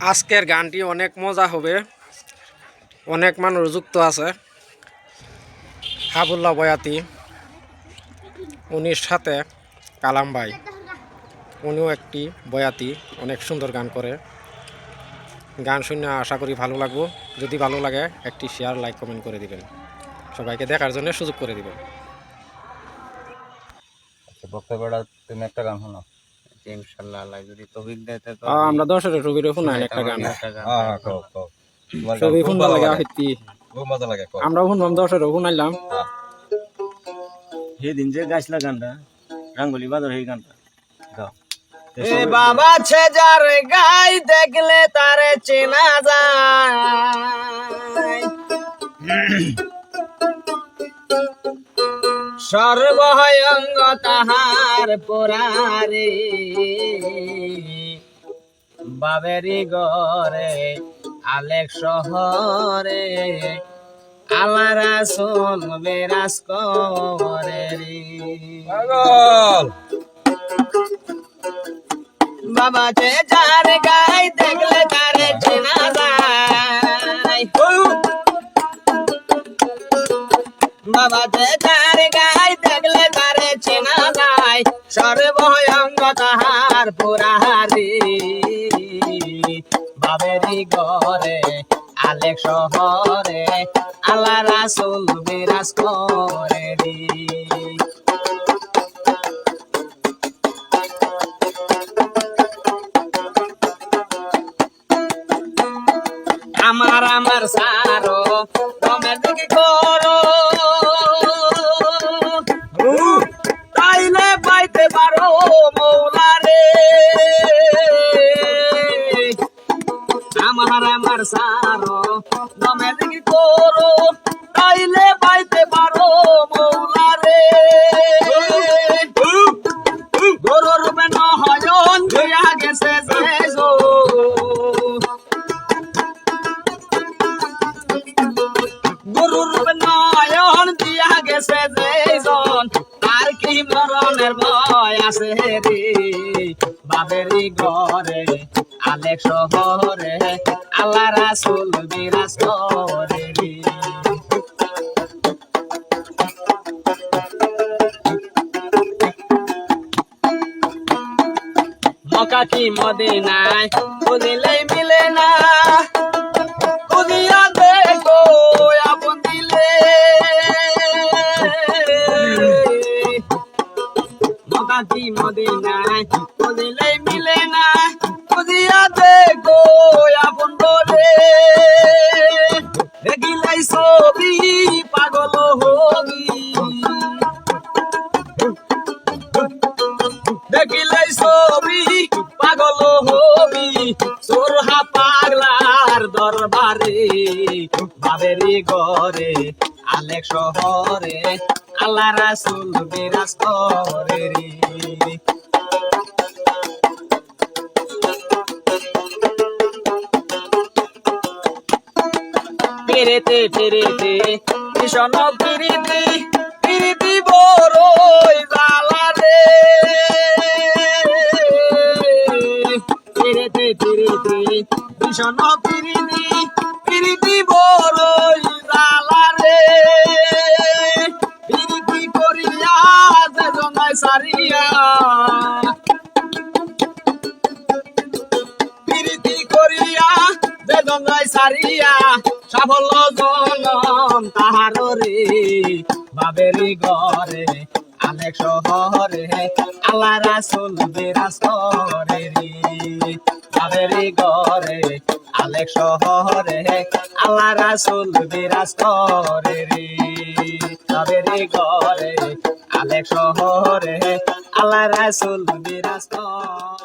আজকের গানটি অনেক মজা হবে। অনেক মানুষ যুক্ত আছে। হাবুল্লা বয়াতি, উনির সাথে কালাম ভাই, উনিও একটি বয়াতি অনেক সুন্দর গান করে। গান শুনে আশা করি ভালো লাগবো। যদি ভালো লাগে, একটি শেয়ার লাইক কমেন্ট করে দিবেন। সবাইকে দেখার জন্য সুযোগ করে দিবেন। আচ্ছা বক্তব্যটা তুমি একটা গান শোনাও। ইনশাল্লাহ আল্লাহ যদি তৌফিক দেয় তো আমরা ছবির শুনাই একটা গান। একটা গান। হ্যাঁ কও ভালো লাগে সত্যি খুব মজা লাগে কও। আমরাও শুনলাম দশের শুনাইলাম সেদিন যে গাইছিলা গানটা রাঙ্গুলি বাজার এই গানটা গাও। এ বাবা ছে যার গাই দেখলে তারে চেনা যায়। সর্বহয়ঙ্গ তাহার পোরারে বাবেরি গরে আলেক শহরে আলারা সোন বেরাস করে রে। বাবা যে যার গাই দেখলে বাবা যে যার গাই দেখলে তারে চেনা যায়। সর্বয়ঙ্গ তাহার পুরাহারি। বাবেরি গরে আলেক শহরে, আল্লাহ রাসুল বিরাজ করে আমার আমার সারো আমার আমার সারো। তুমি দিকে করো তাইলে পাইতে পারো মৌলারে। গরু রূপে নহয়ন ধুইয়া গেছে জেজো গরুর নয়ন দিয়া গেছে যেজন তার কি মরণের ভয় আছে রে। বাবেরি ঘরে আলেক শহরে আল্লাহ রাসুল বিরাজ করে মকা কি মদিনায় বুঝিলেই মিলে না। সোরহা পাগলার দরবারে, বাবেরি গরে আলেক শহরে, আল্লাহ রাসুল বিরাজ করে রে পেরেতে পেরেতে ভীষণ পিরিতি পিরিতি বড়ই ভীষণ পিরিতি পিরিতি বড়ই জ্বালা রে পিরিতি করিয়া যে জমায় সারিয়া। প্রীতি করিয়া বেদঙ্গাই সারিয়া, সাফল্য জনম তাহার রে বাবেরি ঘরে আলেক শহরে, আল্লাহ রাসুল বিরাজ করে রে। বাবেরি ঘরে আলেক শহরে, আল্লাহ রাসুল বিরাজ করে রে। বাবেরি ঘরে আলেক শহরে, আল্লাহ রাসুল বিরাজ করে।